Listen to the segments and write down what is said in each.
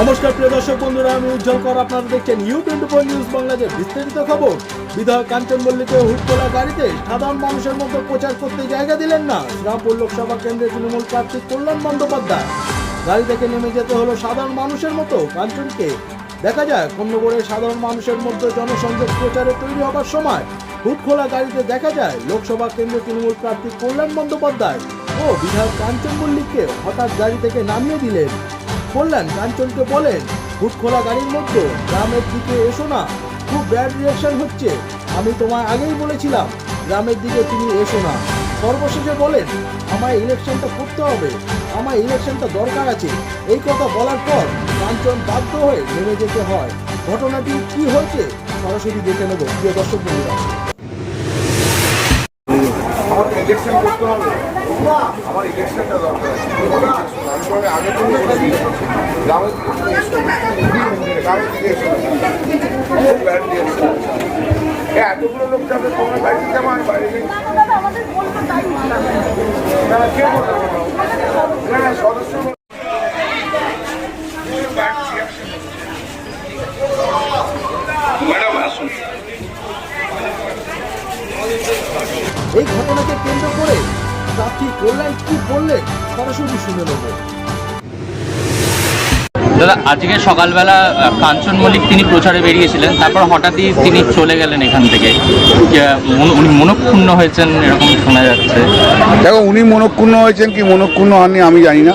নমস্কার, প্রিয় দর্শক বন্ধুরা, আমি উজ্জ্বল কর। আপনারা দেখছেন U twenty four news Bangladesh বিস্তারিত খবর। বিধায়ক কাঞ্চন মল্লিকে হুটকোলা গাড়িতে সাধারণ মানুষের মতো প্রচার করতে জায়গা দিলেন না। শ্রীরামপুর লোকসভা কেন্দ্রে তৃণমূল প্রার্থী কল্যাণ বন্দ্যোপাধ্যায়। গাড়ি থেকে নেমে যেতে হলো সাধারণ মানুষের মতো কাঞ্চনকে। দেখা যায় কন্যগড়ে সাধারণ মানুষের মধ্যে জনসংযোগ প্রচারে তৈরি হবার সময় হুটখোলা গাড়িতে দেখা যায় লোকসভা কেন্দ্রে তৃণমূল প্রার্থী কল্যাণ বন্দ্যোপাধ্যায় ও বিধায়ক কাঞ্চন মল্লিককে হঠাৎ গাড়ি থেকে নামিয়ে দিলেন। কল্যাণ কাঞ্চনকে বলেন হুট খোলা গাড়ির মধ্যে গ্রামের দিকে এসো না, খুব ব্যাড রিয়াকশন হচ্ছে। আমি তোমায় আগেই বলেছিলাম, গ্রামের দিকে তুমি এসো না। সর্বশেষে বলেন, আমায় ইলেকশনটা করতে হবে আমার ইলেকশনটা দরকার আছে। এই কথা বলার পর কাঞ্চন বাধ্য হয়ে নেমে যেতে হয়। ঘটনাটি কি হয়েছে, সরাসরি দেখে নেব। প্রিয় দর্শক বন্ধুরা ইলেকশন করতে হবে। আমার ইলেকশনটা দরকার আছে। তারপরে আগে বলেছি গ্রামের গ্রামের দিকে এতগুলো লোক যাবে তোমার বাড়িতে যাব আমি বাইরে না কে বলল? না না সদস্য কি বললেন সরাসরি শুনে নেব। দাদা আজকে সকালবেলা কাঞ্চন মল্লিক তিনি প্রচারে বেরিয়েছিলেন তারপর হঠাৎই তিনি চলে গেলেন এখান থেকে। উনি মনক্ষুণ্ণ হয়েছেন এরকম শোনা যাচ্ছে। দেখো উনি মনক্ষুণ্ণ হয়েছেন কি মনক্ষুণ্ণ হননি আমি জানি না।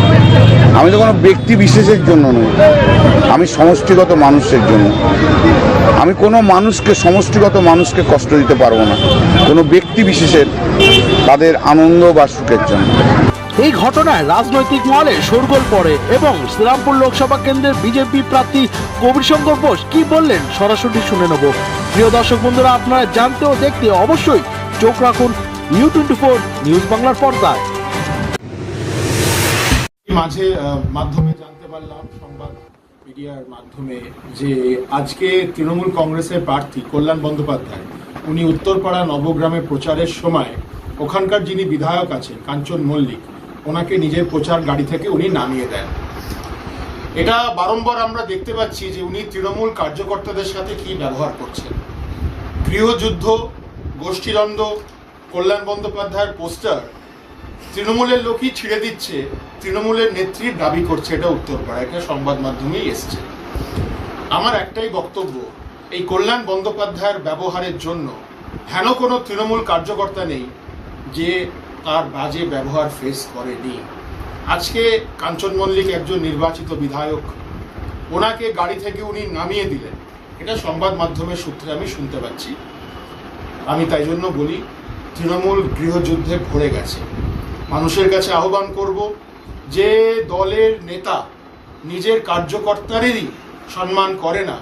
আমি তো কোনো ব্যক্তি বিশেষের জন্য নই। আমি সমষ্টিগত মানুষের জন্য। আমি কোনো মানুষকে, সমষ্টিগত মানুষকে কষ্ট দিতে পারব না। কোনো ব্যক্তি বিশেষের তাদের আনন্দ বা সুখের জন্য। এই ঘটনায় রাজনৈতিক মহলে শোরগোল পড়ে এবং শ্রীরামপুর লোকসভা কেন্দ্রের বিজেপি প্রার্থী কবির শঙ্কর বোস কি বললেন সরাসরি শুনে নেব। প্রিয় দর্শক বন্ধুরা, আপনারা জানতে ও দেখতে অবশ্যই চোখ রাখুন ইউ টোয়েন্টি ফোর নিউজ বাংলার পর্দায়। মাঝে মাধ্যমে জানতে পারলাম, সংবাদ মিডিয়ার মাধ্যমে যে আজকে তৃণমূল কংগ্রেসের প্রার্থী কল্যাণ বন্দ্যোপাধ্যায়, উনি উত্তরপাড়া নবগ্রামে প্রচারের সময় ওখানকার যিনি বিধায়ক আছেন, কাঞ্চন মল্লিক, ওনাকে নিজের প্রচার গাড়ি থেকে উনি নামিয়ে দেন। এটা বারংবার আমরা দেখতে পাচ্ছি যে উনি তৃণমূল কার্যকর্তাদের সাথে কি ব্যবহার করছেন। গৃহযুদ্ধ, গোষ্ঠীদ্বন্দ্ব, কল্যাণ বন্দ্যোপাধ্যায়ের পোস্টার তৃণমূলের লোকই ছিঁড়ে দিচ্ছে, তৃণমূলের নেত্রী দাবি করছে, এটা উত্তরপাড়া এটা সংবাদ মাধ্যমেই এসছে। আমার একটাই বক্তব্য, এই কল্যাণ বন্দ্যোপাধ্যায়ের ব্যবহারের জন্য হেন কোনো তৃণমূল কার্যকর্তা নেই যে তার বাজে ব্যবহার ফেস করেনি? আজকে কাঞ্চন মল্লিক একজন নির্বাচিত বিধায়ক, ওনাকে গাড়ি থেকে উনি নামিয়ে দিলেন। এটা সংবাদ মাধ্যমের সূত্রে আমি শুনতে পাচ্ছি। আমি তাই জন্য বলি, তৃণমূল গৃহযুদ্ধে ভরে গেছে। মানুষের কাছে আহ্বান করব যে দলের নেতা নিজের কার্যকর্তারেরই সম্মান করে না,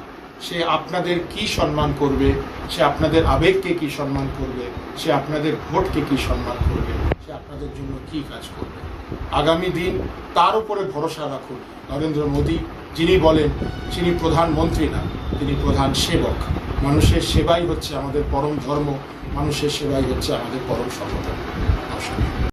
সে আপনাদের কি সম্মান করবে? সে আপনাদের আবেগকে কি সম্মান করবে? সে আপনাদের ভোটকে কি সম্মান করবে? সে আপনাদের জন্য কি কাজ করবে? আগামী দিন তার উপরে ভরসা রাখুন। নরেন্দ্র মোদী যিনি বলেন তিনি প্রধানমন্ত্রী না, তিনি প্রধান সেবক। মানুষের সেবাই হচ্ছে আমাদের পরম ধর্ম, মানুষের সেবাই হচ্ছে আমাদের পরম সফলতা নমস্কার।